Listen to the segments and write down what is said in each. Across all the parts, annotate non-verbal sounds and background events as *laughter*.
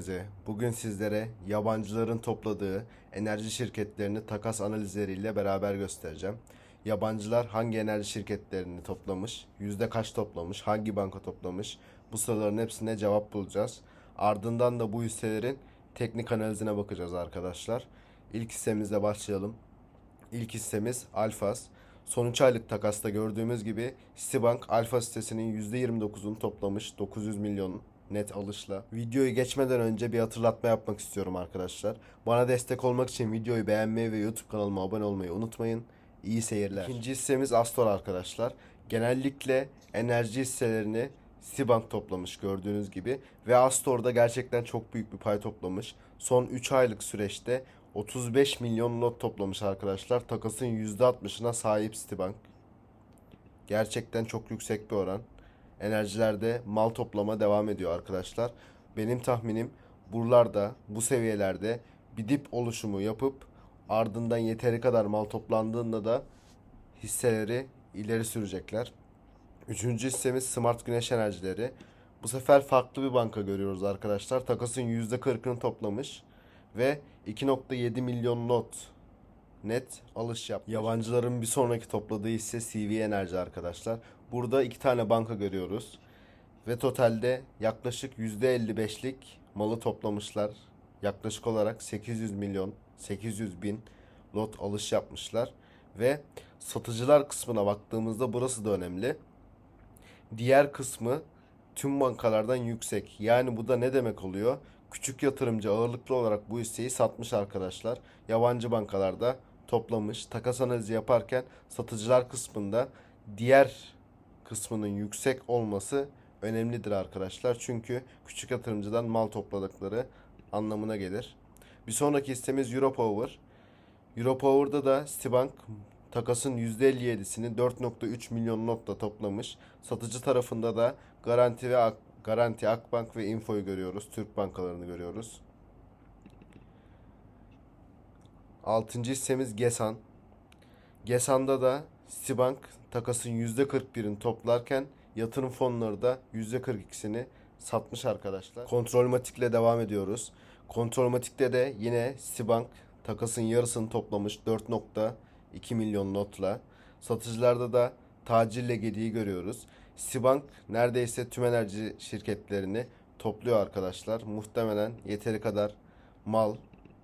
Herkese. Bugün sizlere yabancıların topladığı enerji şirketlerini takas analizleriyle beraber göstereceğim. Yabancılar hangi enerji şirketlerini toplamış, yüzde kaç toplamış, hangi banka toplamış bu soruların hepsine cevap bulacağız. Ardından da bu hisselerin teknik analizine bakacağız arkadaşlar. İlk hissemizle başlayalım. İlk hissemiz Alfas. Son 3 aylık takasta gördüğümüz gibi Citibank Alfa sitesinin %29'unu toplamış 900 milyon net alışla. Videoyu geçmeden önce bir hatırlatma yapmak istiyorum arkadaşlar. Bana destek olmak için videoyu beğenmeyi ve YouTube kanalıma abone olmayı unutmayın. İyi seyirler. İkinci hissemiz Astor arkadaşlar. Genellikle enerji hisselerini Citibank toplamış gördüğünüz gibi ve Astor'da gerçekten çok büyük bir pay toplamış. Son 3 aylık süreçte 35 milyon lot toplamış arkadaşlar. Takasın %60'ına sahip Citibank. Gerçekten çok yüksek bir oran. Enerjilerde mal toplama devam ediyor arkadaşlar. Benim tahminim buralarda, bu seviyelerde bir dip oluşumu yapıp ardından yeteri kadar mal toplandığında da hisseleri ileri sürecekler. Üçüncü hissemiz Smart Güneş Enerjileri. Bu sefer farklı bir banka görüyoruz arkadaşlar. Takasın %40'ını toplamış ve 2.7 milyon lot net alış yap. Yabancıların bir sonraki topladığı hisse CV Enerji arkadaşlar. Burada iki tane banka görüyoruz. Ve totalde yaklaşık %55'lik malı toplamışlar. Yaklaşık olarak 800 milyon, 800 bin lot alış yapmışlar. Ve satıcılar kısmına baktığımızda burası da önemli. Diğer kısmı tüm bankalardan yüksek. Yani bu da ne demek oluyor? Küçük yatırımcı ağırlıklı olarak bu hisseyi satmış arkadaşlar. Yabancı bankalarda toplamış. Takas analizi yaparken satıcılar kısmında diğer kısmının yüksek olması önemlidir arkadaşlar. Çünkü küçük yatırımcıdan mal topladıkları anlamına gelir. Bir sonraki hissemiz Europower. Europower'da da Citibank takasın %57'sini 4.3 milyon notla toplamış. Satıcı tarafında da Garanti ve Ak Garanti, Akbank ve Info'yu görüyoruz. Türk bankalarını görüyoruz. Altıncı hissemiz Gesan. Gesan'da da Citibank takasın %41'ini toplarken yatırım fonları da %42'sini satmış arkadaşlar. Kontrolmatikle devam ediyoruz. Kontrolmatikte de yine Citibank takasın yarısını toplamış 4.2 milyon notla. Satıcılarda da tacirle gediği görüyoruz. Citibank neredeyse tüm enerji şirketlerini topluyor arkadaşlar. Muhtemelen yeteri kadar mal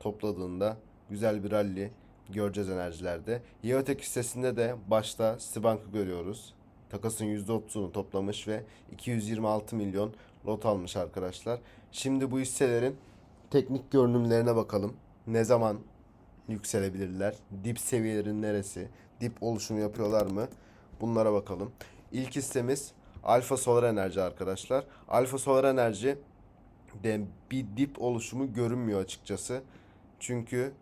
topladığında güzel bir rally göreceğiz enerjilerde. Yeotek hissesinde de başta Citibank'ı görüyoruz. Takasın %30'unu toplamış ve 226 milyon lot almış arkadaşlar. Şimdi bu hisselerin teknik görünümlerine bakalım. Ne zaman yükselebilirler? Dip seviyelerin neresi? Dip oluşumu yapıyorlar mı? Bunlara bakalım. İlk hissemiz Alfa Solar Enerji arkadaşlar. Alfa Solar Enerji de bir dip oluşumu görünmüyor açıkçası. Çünkü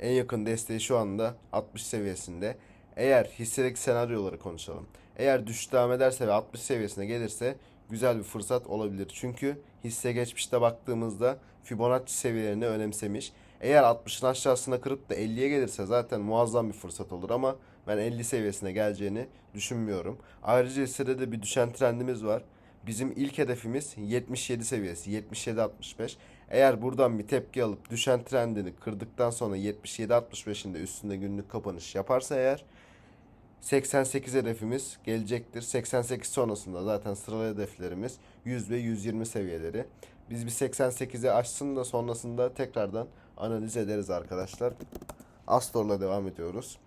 en yakın desteği şu anda 60 seviyesinde. Eğer hissedeki senaryoları konuşalım. Eğer düşüş devam ederse ve 60 seviyesine gelirse güzel bir fırsat olabilir. Çünkü hisse geçmişte baktığımızda Fibonacci seviyelerini önemsemiş. Eğer 60'ın aşağısına kırıp da 50'ye gelirse zaten muazzam bir fırsat olur ama ben 50 seviyesine geleceğini düşünmüyorum. Ayrıca hissede de bir düşen trendimiz var. Bizim ilk hedefimiz 77 seviyesi. 77-65. Eğer buradan bir tepki alıp düşen trendini kırdıktan sonra 77-65'inde üstünde günlük kapanış yaparsa eğer 88 hedefimiz gelecektir. 88 sonrasında zaten sıralı hedeflerimiz 100 ve 120 seviyeleri. Biz bir 88'i aşsın da sonrasında tekrardan analiz ederiz arkadaşlar. Astor'la devam ediyoruz.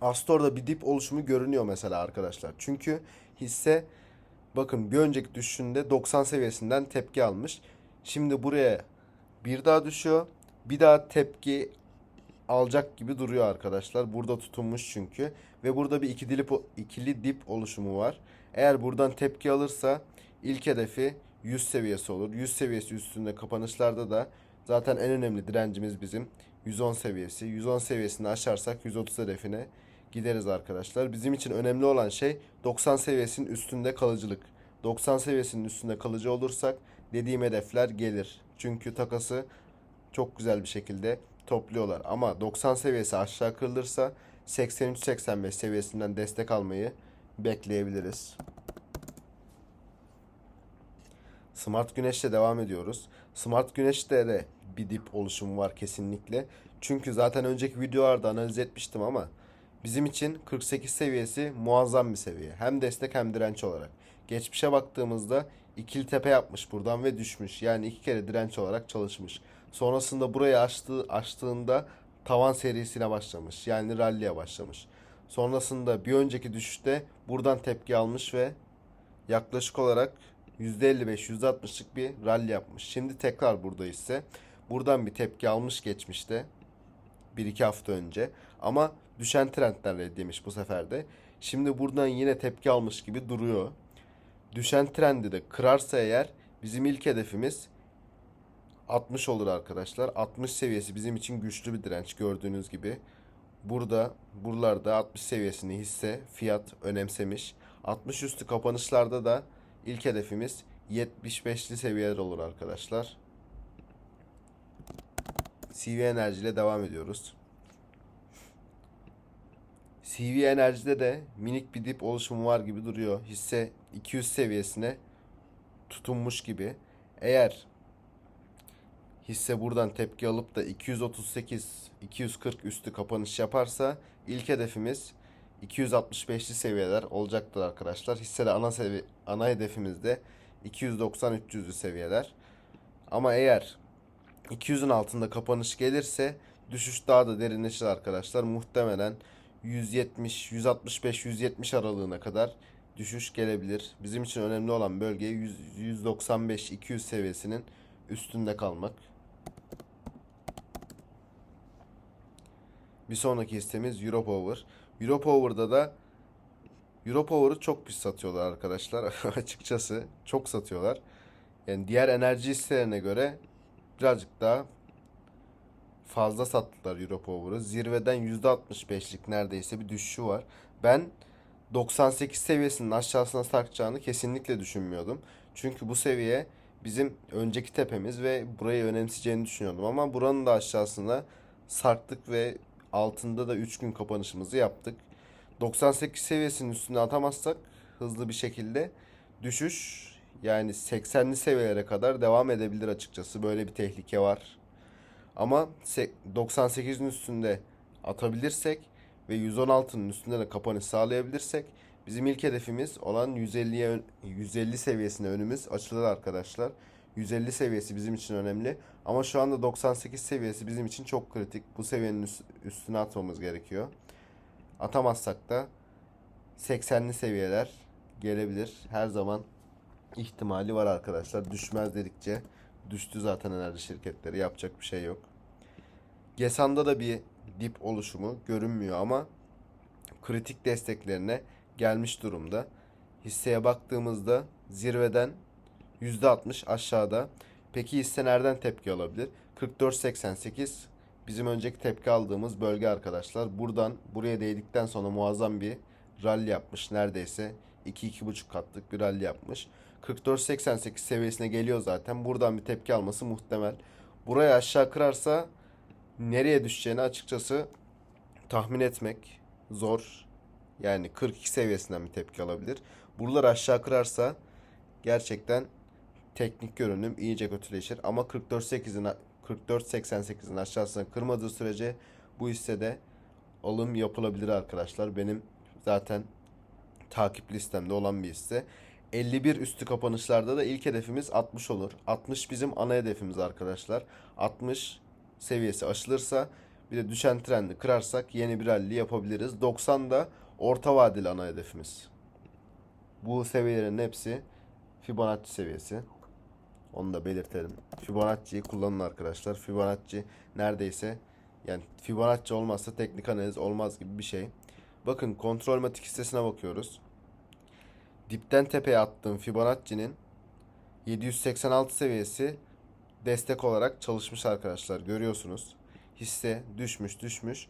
Astor'da bir dip oluşumu görünüyor mesela arkadaşlar. Çünkü hisse bakın bir önceki düşüşünde 90 seviyesinden tepki almış. Şimdi buraya bir daha düşüyor. Bir daha tepki alacak gibi duruyor arkadaşlar. Burada tutunmuş çünkü ve burada bir iki dilip ikili dip oluşumu var. Eğer buradan tepki alırsa ilk hedefi 100 seviyesi olur. 100 seviyesi üstünde kapanışlarda da zaten en önemli direncimiz bizim 110 seviyesi. 110 seviyesini aşarsak 130 hedefine gideriz arkadaşlar. Bizim için önemli olan şey 90 seviyesinin üstünde kalıcılık. 90 seviyesinin üstünde kalıcı olursak dediğim hedefler gelir. Çünkü takası çok güzel bir şekilde topluyorlar. Ama 90 seviyesi aşağı kırılırsa 83-85 seviyesinden destek almayı bekleyebiliriz. Smart Güneş'le devam ediyoruz. Smart Güneş'te de bir dip oluşumu var kesinlikle. Çünkü zaten önceki videolarda analiz etmiştim ama bizim için 48 seviyesi muazzam bir seviye. Hem destek hem direnç olarak. Geçmişe baktığımızda ikili tepe yapmış buradan ve düşmüş. Yani iki kere direnç olarak çalışmış. Sonrasında burayı açtığı, açtığında tavan serisine başlamış. Yani rally'e başlamış. Sonrasında bir önceki düşüşte buradan tepki almış ve yaklaşık olarak %55-%60'lık bir rally yapmış. Şimdi tekrar burada ise buradan bir tepki almış geçmişte. 1-2 hafta önce. Ama düşen trendlerle demiş bu sefer de. Şimdi buradan yine tepki almış gibi duruyor. Düşen trendi de kırarsa eğer bizim ilk hedefimiz 60 olur arkadaşlar. 60 seviyesi bizim için güçlü bir direnç gördüğünüz gibi. Burada buralarda 60 seviyesini hisse fiyat önemsemiş. 60 üstü kapanışlarda da ilk hedefimiz 75'li seviyeler olur arkadaşlar. CV Enerji ile devam ediyoruz. CV Enerji'de de minik bir dip oluşumu var gibi duruyor. Hisse 200 seviyesine tutunmuş gibi. Eğer hisse buradan tepki alıp da 238 240 üstü kapanış yaparsa ilk hedefimiz 265'li seviyeler olacaktır arkadaşlar. Hissede ana sevi ana hedefimiz de 290-300'lü seviyeler. Ama eğer 200'ün altında kapanış gelirse düşüş daha da derinleşir arkadaşlar. Muhtemelen 170, 165, 170 aralığına kadar düşüş gelebilir. Bizim için önemli olan bölge 100, 195, 200 seviyesinin üstünde kalmak. Bir sonraki hissemiz Europower. Europower'da da Europower'ı çok pis satıyorlar arkadaşlar. *laughs* Açıkçası çok satıyorlar. Yani diğer enerji hisselerine göre birazcık daha fazla sattılar Europower'ı. Zirveden %65'lik neredeyse bir düşüşü var. Ben 98 seviyesinin aşağısına sarkacağını kesinlikle düşünmüyordum. Çünkü bu seviye bizim önceki tepemiz ve burayı önemseyeceğini düşünüyordum. Ama buranın da aşağısına sarktık ve altında da 3 gün kapanışımızı yaptık. 98 seviyesinin üstüne atamazsak hızlı bir şekilde düşüş yani 80'li seviyelere kadar devam edebilir açıkçası. Böyle bir tehlike var. Ama 98'in üstünde atabilirsek ve 116'nın üstünde de kapanış sağlayabilirsek bizim ilk hedefimiz olan 150'ye 150 seviyesine önümüz açılır arkadaşlar. 150 seviyesi bizim için önemli. Ama şu anda 98 seviyesi bizim için çok kritik. Bu seviyenin üstüne atmamız gerekiyor. Atamazsak da 80'li seviyeler gelebilir. Her zaman ihtimali var arkadaşlar. Düşmez dedikçe düştü zaten enerji şirketleri. Yapacak bir şey yok. Gesan'da da bir dip oluşumu görünmüyor ama kritik desteklerine gelmiş durumda. Hisseye baktığımızda zirveden %60 aşağıda. Peki hisse nereden tepki alabilir? 44.88 bizim önceki tepki aldığımız bölge arkadaşlar. Buradan buraya değdikten sonra muazzam bir rally yapmış. Neredeyse 2-2,5 katlık bir rally yapmış. 44.88 seviyesine geliyor zaten. Buradan bir tepki alması muhtemel. Buraya aşağı kırarsa nereye düşeceğini açıkçası tahmin etmek zor. Yani 42 seviyesinden bir tepki alabilir. Buralar aşağı kırarsa gerçekten teknik görünüm iyice kötüleşir. Ama 44.8'in 44.88'in aşağısına kırmadığı sürece bu hissede alım yapılabilir arkadaşlar. Benim zaten takip listemde olan bir hisse. 51 üstü kapanışlarda da ilk hedefimiz 60 olur. 60 bizim ana hedefimiz arkadaşlar. 60 seviyesi aşılırsa bir de düşen trendi kırarsak yeni bir rally yapabiliriz. 90 da orta vadeli ana hedefimiz. Bu seviyelerin hepsi Fibonacci seviyesi. Onu da belirtelim. Fibonacci'yi kullanın arkadaşlar. Fibonacci neredeyse yani Fibonacci olmazsa teknik analiz olmaz gibi bir şey. Bakın kontrol matik hissesine bakıyoruz. Dipten tepeye attığım Fibonacci'nin 786 seviyesi destek olarak çalışmış arkadaşlar. Görüyorsunuz. Hisse düşmüş düşmüş.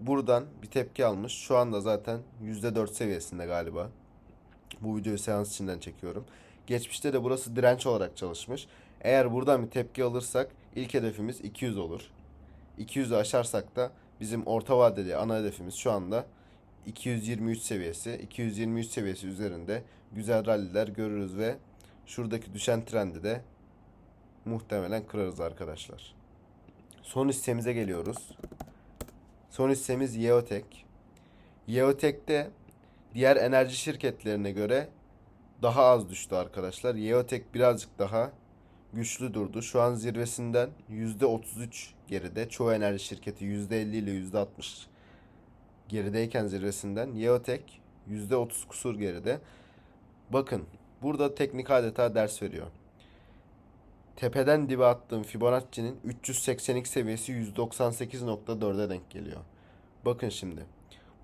Buradan bir tepki almış. Şu anda zaten %4 seviyesinde galiba. Bu videoyu seans içinden çekiyorum. Geçmişte de burası direnç olarak çalışmış. Eğer buradan bir tepki alırsak ilk hedefimiz 200 olur. 200'ü aşarsak da bizim orta vadeli ana hedefimiz şu anda 223 seviyesi. 223 seviyesi üzerinde güzel ralliler görürüz ve şuradaki düşen trendi de muhtemelen kırarız arkadaşlar. Son hissemize geliyoruz. Son hissemiz Yeotek. Yeotek'te diğer enerji şirketlerine göre daha az düştü arkadaşlar. Yeotek birazcık daha güçlü durdu. Şu an zirvesinden %33 geride. Çoğu enerji şirketi %50 ile %60 gerideyken zirvesinden Yeotek %30 kusur geride. Bakın burada teknik adeta ders veriyor. Tepeden dibe attığım Fibonacci'nin 382 seviyesi 198.4'e denk geliyor. Bakın şimdi.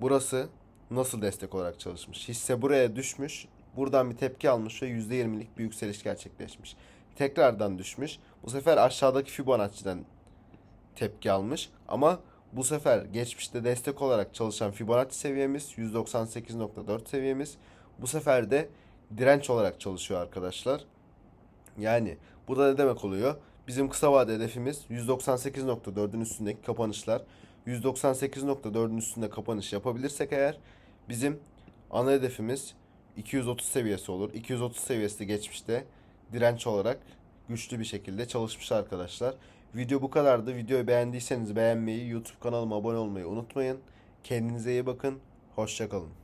Burası nasıl destek olarak çalışmış? Hisse buraya düşmüş. Buradan bir tepki almış ve %20'lik bir yükseliş gerçekleşmiş. Tekrardan düşmüş. Bu sefer aşağıdaki Fibonacci'den tepki almış. Ama bu sefer geçmişte destek olarak çalışan Fibonacci seviyemiz 198.4 seviyemiz. Bu sefer de direnç olarak çalışıyor arkadaşlar. Yani burada ne demek oluyor? Bizim kısa vade hedefimiz 198.4'ün üstündeki kapanışlar. 198.4'ün üstünde kapanış yapabilirsek eğer bizim ana hedefimiz 230 seviyesi olur. 230 seviyesi de geçmişte direnç olarak güçlü bir şekilde çalışmış arkadaşlar. Video bu kadardı. Videoyu beğendiyseniz beğenmeyi, YouTube kanalıma abone olmayı unutmayın. Kendinize iyi bakın. Hoşçakalın.